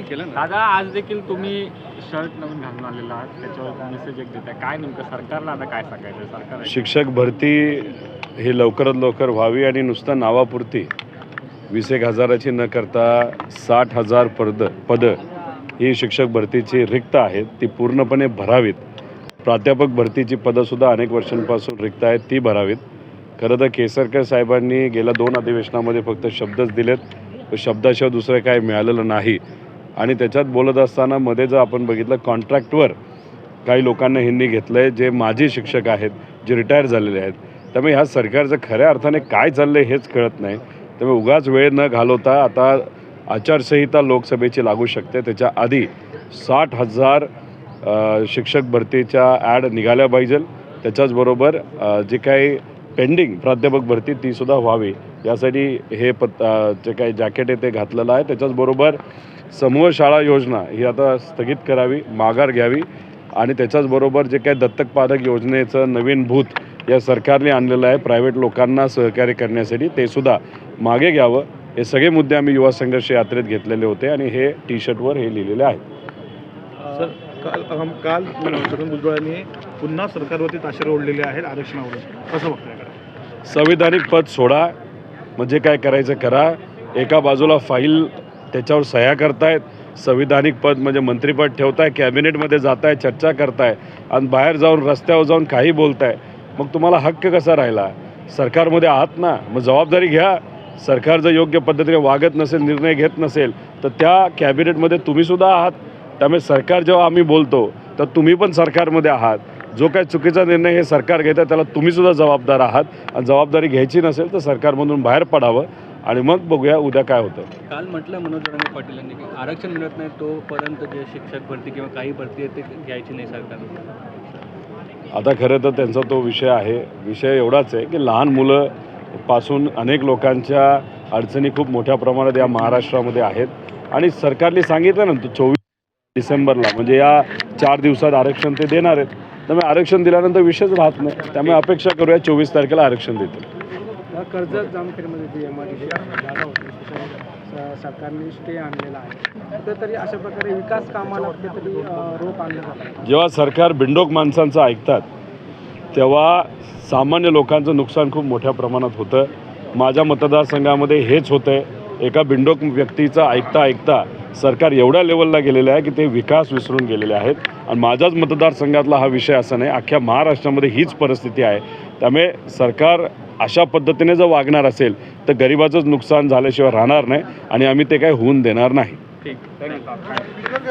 केलं ना? दादा आज देखील तुम्ही शर्ट नवीन घालून आलेला आहात. त्याच्यावर मेसेज एक देताय. काय नेमकं सरकारला आता काय सांगायचं? सरकार शिक्षक भरती ही लवकरात लवकर व्हावी आणि नुसतं नावापुरती वीस एक हजाराची न करता साठ हजार पद पदं ही शिक्षक भरतीची रिक्त आहेत. ती पूर्णपणे भरावीत. प्राध्यापक भरतीची पदंसुद्धा अनेक वर्षांपासून रिक्त आहेत. ती भरावीत. खरं तर केसरकर साहेबांनी गेल्या दोन अधिवेशनामध्ये फक्त शब्दच दिलेत. शब्दाशिवाय दुसरं काय मिळालेलं नाही. आणि त्याच्यात बोलत असताना मध्ये जर आपण बघितलं कॉन्ट्रॅक्टवर काही लोकांना ह्यांनी घेतलं आहे जे माजी शिक्षक आहेत जे रिटायर झालेले आहेत. त्यामुळे ह्या सरकारचं खऱ्या अर्थाने काय चाललं आहे हेच कळत नाही. त्यामुळे उगाच वेळ न घालवता आता आचारसंहिता लोकसभेची लागू शकते. त्याच्या आधी साठ हजार शिक्षक भरतीच्या ॲड निघाल्या पाहिजे त्याच्याचबरोबर जे काही पेंडिंग प्राध्यापक भरती तीसुद्धा व्हावी. यासाठी हे पत जे काही जॅकेट आहे ते घातलेलं आहे. त्याच्याचबरोबर समूह शाळा योजना ही आता स्थगित करावी माघार घ्यावी आणि त्याच्याचबरोबर जे काही दत्तक पालक योजनेचं नवीन भूत या सरकारने आणलेलं आहे प्रायव्हेट लोकांना सहकार्य करण्यासाठी ते सुद्धा मागे घ्यावं. हे सगळे मुद्दे आम्ही युवा संघर्ष यात्रेत घेतलेले होते आणि हे टी शर्टवर हे लिहिलेले आहे. सर काल हम काल छगन भुजबळांनी पुन्हा सरकारवरती ताशेरे ओढलेले आहेत आरक्षणावर कसं बघताय? संविधानिक पद सोडा म्हणजे काय करायचं करा. एका बाजूला फाईल त्याच्यावर सह्या करतायत. संविधानिक पद म्हणजे मंत्रिपद ठेवताय कॅबिनेटमध्ये जाताय चर्चा करताय आणि बाहेर जाऊन रस्त्यावर जाऊन काही बोलताय. मग तुम्हाला हक्क कसा राहिला? सरकारमध्ये आहात ना मग जबाबदारी घ्या. सरकार जर योग्य पद्धतीने वागत नसेल निर्णय घेत नसेल तर त्या कॅबिनेटमध्ये तुम्हीसुद्धा आहात. त्यामुळे सरकार जेव्हा आम्ही बोलतो तर तुम्ही पण सरकारमध्ये आहात. जो काही चुकीचा निर्णय हे सरकार घेतं त्याला तुम्हीसुद्धा जबाबदार आहात. आणि जबाबदारी घ्यायची नसेल तर सरकारमधून बाहेर पडावं. आणि मग बघूया उद्या काय होतं. काल म्हटलं मनोज जरांगे पाटील यांनी की आरक्षण मिळत नाही तोपर्यंत जे शिक्षक भरती किंवा काही भरती आहे ते घ्यायची नाही सरकार आता खरं तर त्यांचा तो विषय आहे. विषय एवढाच आहे की लहान मुलं पासून अनेक लोकांच्या अडचणी खूप मोठ्या प्रमाणात या महाराष्ट्रामध्ये आहेत. आणि सरकारने सांगितलं ना चोवीस डिसेंबरला म्हणजे या चार दिवसात आरक्षण ते देणार आहेत. त्यामुळे आरक्षण दिल्यानंतर विषयच राहत नाही. त्यामुळे अपेक्षा करूया चोवीस तारखेला आरक्षण देतील. कर्जत जामखेडमध्ये जी एम आय डी जागा होती त्याच्यावर स- सरकारने स्टे आणलेला आहे. कुठेतरी अशा प्रकारे विकास कामाला कुठेतरी अ, रोप आणलं जातं. जेव्हा सरकार बिंडोक माणसांचं ऐकतात तेव्हा सामान्य लोकांचं नुकसान खूप मोठ्या प्रमाणात होतं. माझ्या मतदारसंघामध्ये हेच होतं एका बिंडोक व्यक्तीचं ऐकता ऐकता सरकार एवढ्या लेवलला गेलेलं आहे की ते विकास विसरून गेलेले आहेत. आणि माझ्याच मतदारसंघातला हा विषय असा नाही अख्ख्या महाराष्ट्रामध्ये हीच परिस्थिती आहे. त्यामुळे सरकार अशा पद्धतीने जर वागणार असेल तर गरिबाचंच नुकसान झाल्याशिवाय राहणार नाही आणि आम्ही ते काही होऊन देणार नाही.